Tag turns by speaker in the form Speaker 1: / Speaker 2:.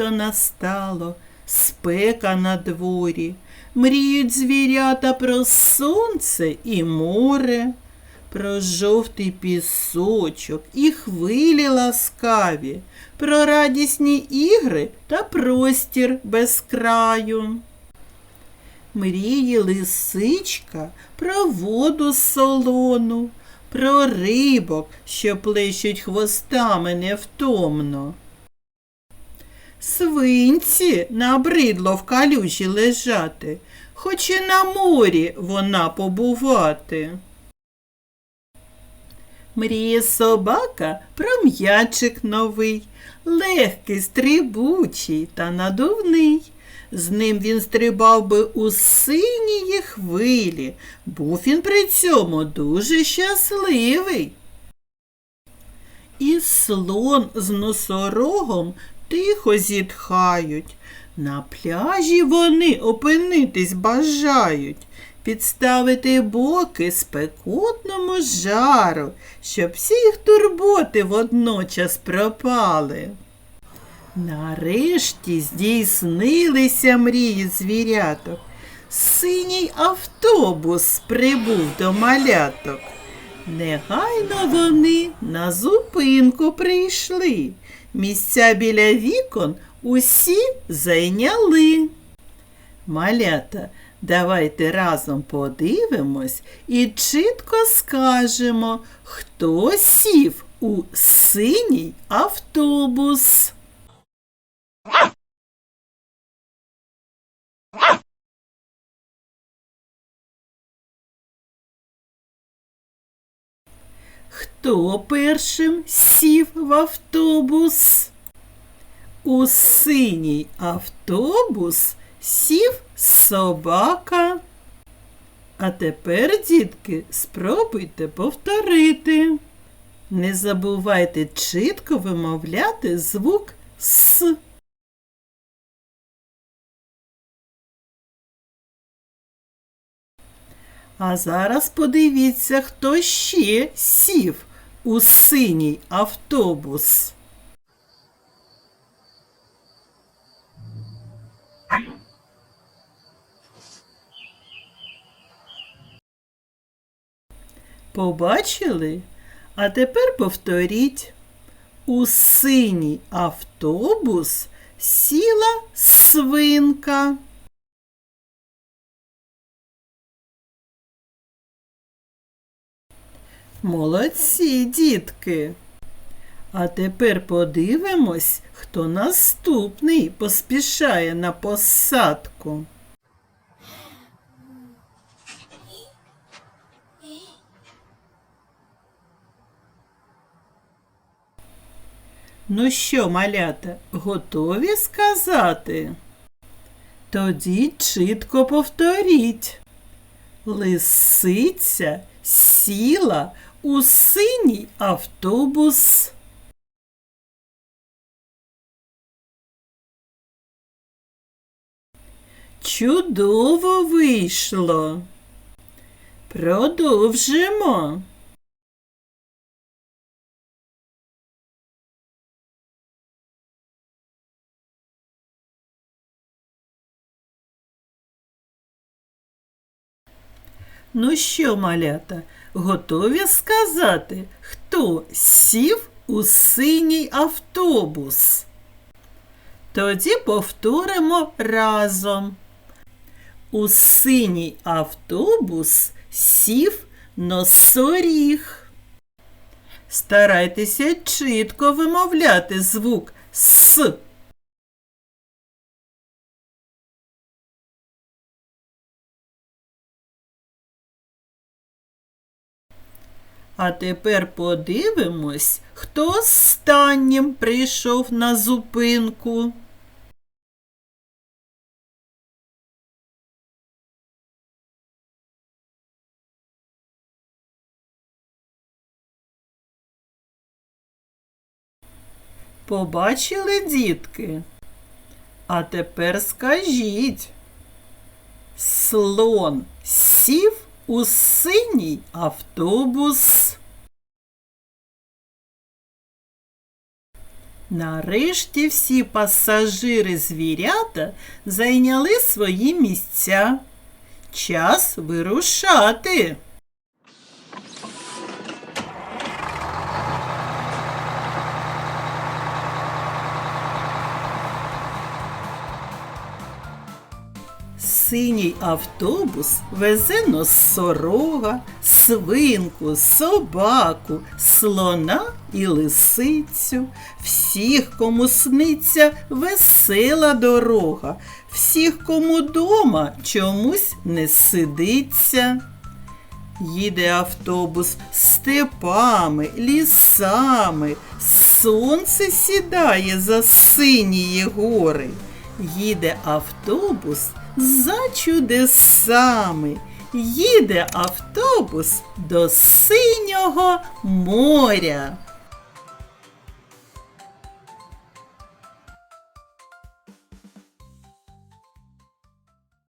Speaker 1: Літо настало, спека на дворі, мріють звірята про сонце і море, про жовтий пісочок і хвилі ласкаві, про радісні ігри та простір без краю. Мріє лисичка про воду солону, про рибок, що плещуть хвостами невтомно. Свинці набридло в калюжі лежати, хоч і на морі вона побувати. Мріє собака про м'ячик новий, легкий, стрибучий та надувний. З ним він стрибав би у синії хвилі, був він при цьому дуже щасливий. І слон з носорогом тихо зітхають. На пляжі вони опинитись бажають, підставити боки спекотному жару, щоб всі їх турботи водночас пропали. Нарешті здійснилися мрії звіряток. Синій автобус прибув до маляток. Негайно вони на зупинку прийшли. Місця біля вікон усі зайняли. Малята, давайте разом подивимось і чітко скажемо, хто сів у синій автобус. Хто першим сів в автобус? У синій автобус сів собака. А тепер, дітки, спробуйте повторити. Не забувайте чітко вимовляти звук С. А зараз подивіться, хто ще сів у синій автобус. Побачили? А тепер повторіть. У синій автобус сіла свинка. Молодці, дітки. А тепер подивимось, хто наступний поспішає на посадку. Ну що, малята, готові сказати? Тоді чітко повторіть. Лисиця сіла у синій автобус. Чудово вийшло. Продовжимо. Ну що, малята, готові сказати, хто сів у синій автобус? Тоді повторимо разом. У синій автобус сів носоріг. Старайтеся чітко вимовляти звук С. А тепер подивимось, хто останнім прийшов на зупинку. Побачили, дітки? А тепер скажіть. Слон сів у синій автобус. Нарешті всі пасажири звірята зайняли свої місця. Час вирушати. Синій автобус везе носорога, свинку, собаку, слона і лисицю. Всіх, кому сниться весела дорога, всіх, кому дома чомусь не сидиться. Їде автобус степами, лісами, сонце сідає за синіє гори. Їде автобус за чудесами. Їде автобус до синього моря.